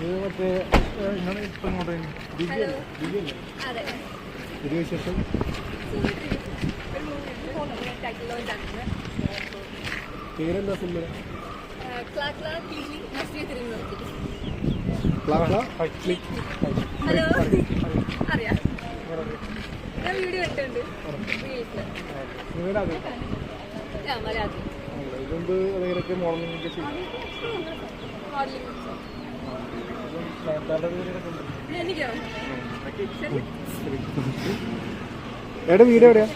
Trip അങ്ങോട്ട് ദിവ്യ hello. ദിവ്യല്ലേ? അതെ. ഒരു വിശേഷം? പേരെന്താ സിനിമ ഹലോ. അറിയാം. ഞാൻ വീഡിയോ ഇട്ടുണ്ട് റീൽസിൽ സിനിമയുടെ അത് ആ മലയാളം ഇതുകൊണ്ട് അതെങ്ങനെയൊക്കെ മോഡലിംഗ് ഒക്കെ ചെയ്യും മോഡലിംഗ് എവിടെ വീട് എവിടെയാ?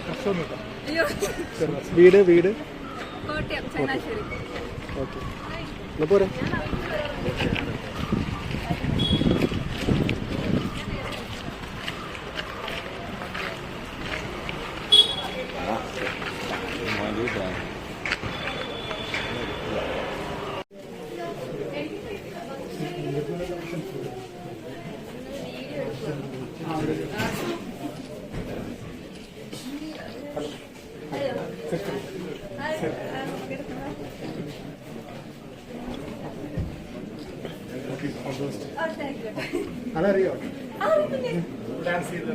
വീട് വീട്. ഓക്കെ. എന്നാ പോരെ? അതറിയോ ഡാൻസ് ചെയ്ത്.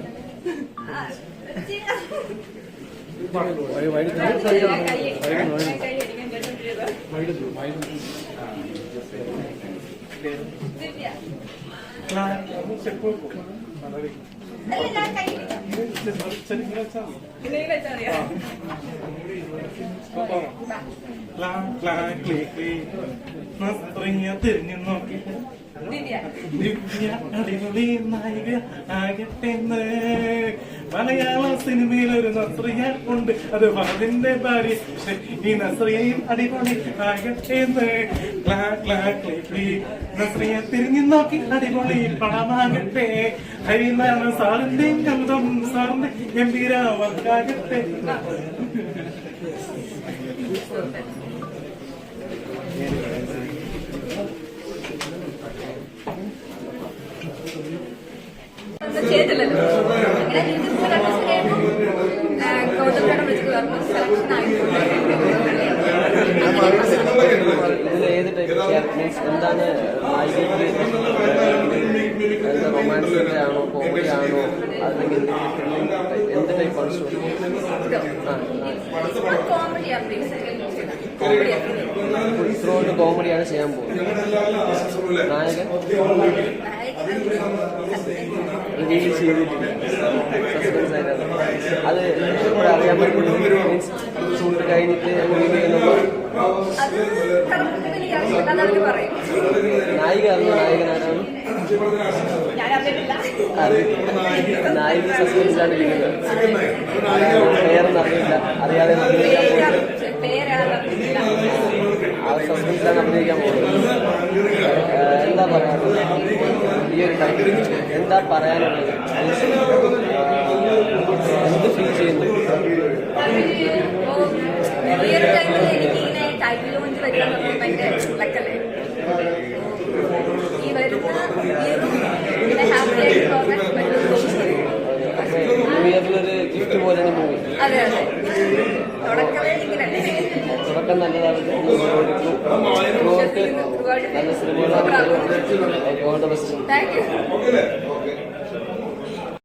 തിരിഞ്ഞു നോക്കി ദിവ്യ അടിപൊളി നായിക ആകട്ടെന്ന് മലയാള സിനിമയിൽ ഒരു നസ്രിയ ഉണ്ട്. അത് ഫഹദിന്റെ ഭാര്യ. ഈ നസ്രിയയും അടിപൊളി. നസ്രിയ തിരിഞ്ഞു നോക്കി അടിപൊളി പണമാകട്ടെ. ഹരിനാണ് സാറിന്റെ ഗന്ധം സാറിന്റെ ഗംഭീര വർക്കാകട്ടെ ചെയ്തില്ലല്ലോ ഏത് ടൈപ്പ് മീൻസ് എന്താണ് റൊമാൻസിന്റെ ആണോ കോമഡി ആണോ അല്ലെങ്കിൽ എന്ത് കോമഡി കോമഡി ഇത്രകൊണ്ട് കോമഡിയാണ് ചെയ്യാൻ പോകുന്നത് നായകൻ അറിയാൻ നായിക നായിക സസ്പെൻസ് ആണ് ഇരിക്കുന്നത് പേരൊന്നും അറിയില്ല അറിയാതെ ആണ് അഭിനയിക്കാൻ പോകുന്നത് എന്താ പറയാനുള്ളത് ഈ ഒരു ടൈമിൽ എന്താ പറയാനുള്ളത് എന്ത് ഫീൽ ചെയ്യുന്നു ഈ ഗിഫ്റ്റ് ഇങ്ങനല്ലേ തുടക്കം നല്ലതാണ് താങ്ക് യു